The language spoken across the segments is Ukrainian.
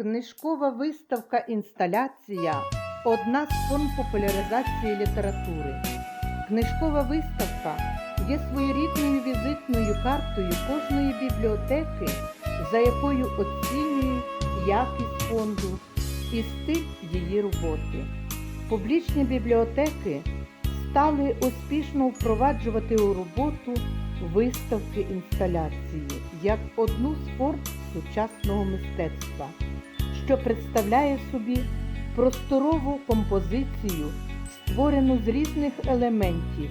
Книжкова виставка інсталяція одна з форм популяризації літератури. Книжкова виставка є своєрідною візитною картою кожної бібліотеки, за якою оцінюють якість фонду і стиль її роботи. Публічні бібліотеки стали успішно впроваджувати у роботу виставки інсталяції як одну з форм сучасного мистецтва, що представляє собі просторову композицію, створену з різних елементів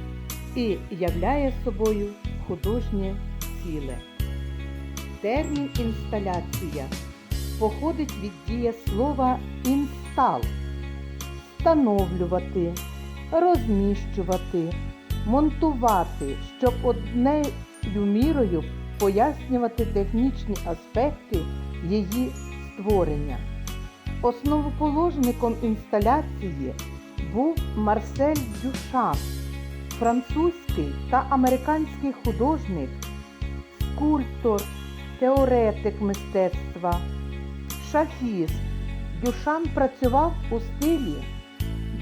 і являє собою художнє ціле. Термін інсталяція походить від дієслова інстал встановлювати, розміщувати, монтувати, щоб однею мірою пояснювати технічні аспекти її створення. Основоположником інсталяції був Марсель Дюшан, французький та американський художник, скульптор, теоретик мистецтва, шафіст. Дюшан працював у стилі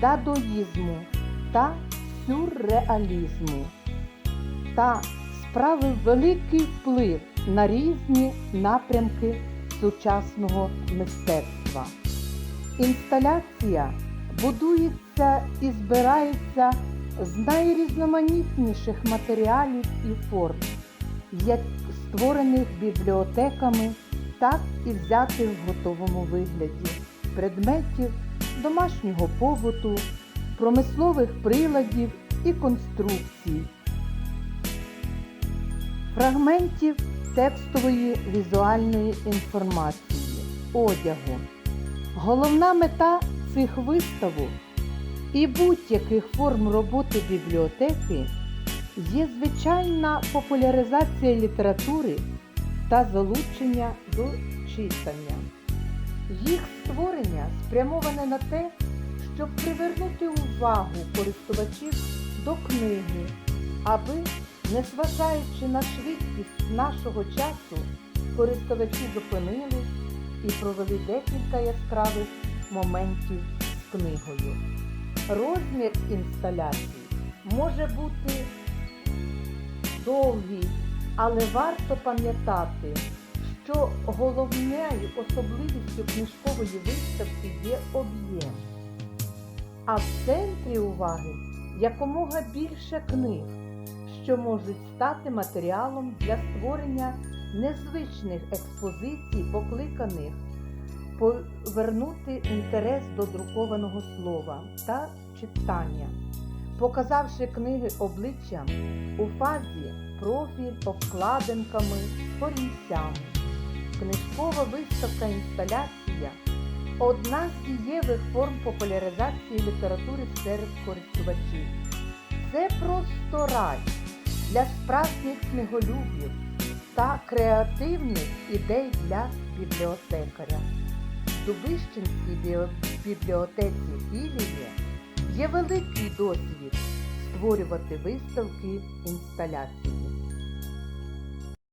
дадоїзму та сюрреалізму та справив великий вплив на різні напрямки сучасного мистецтва. Інсталяція будується і збирається з найрізноманітніших матеріалів і форм, як створених бібліотеками, так і взятих в готовому вигляді предметів домашнього побуту, промислових приладів і конструкцій, фрагментів текстової візуальної інформації, одягу. Головна мета цих виставок і будь-яких форм роботи бібліотеки є звичайна популяризація літератури та залучення до читання. Їх створення спрямоване на те, щоб привернути увагу користувачів до книги, аби, незважаючи на швидкість нашого часу, користувачі зупинились і провели декілька яскравих моментів з книгою. Розмір інсталяції може бути довгий, але варто пам'ятати, що головною особливістю книжкової виставки є об'єм. А в центрі уваги якомога більше книг, що можуть стати матеріалом для створення незвичних експозицій, покликаних повернути інтерес до друкованого слова та читання, показавши книги обличчям у фазі профіль обкладинками, корінцями. Книжкова виставка інсталяція одна з дієвих форм популяризації літератури серед користувачів. Це просто рай для справжніх книголюбів та креативних ідей для бібліотекаря. Дубищенській бібліотеці Філії є великий досвід створювати виставки інсталяції.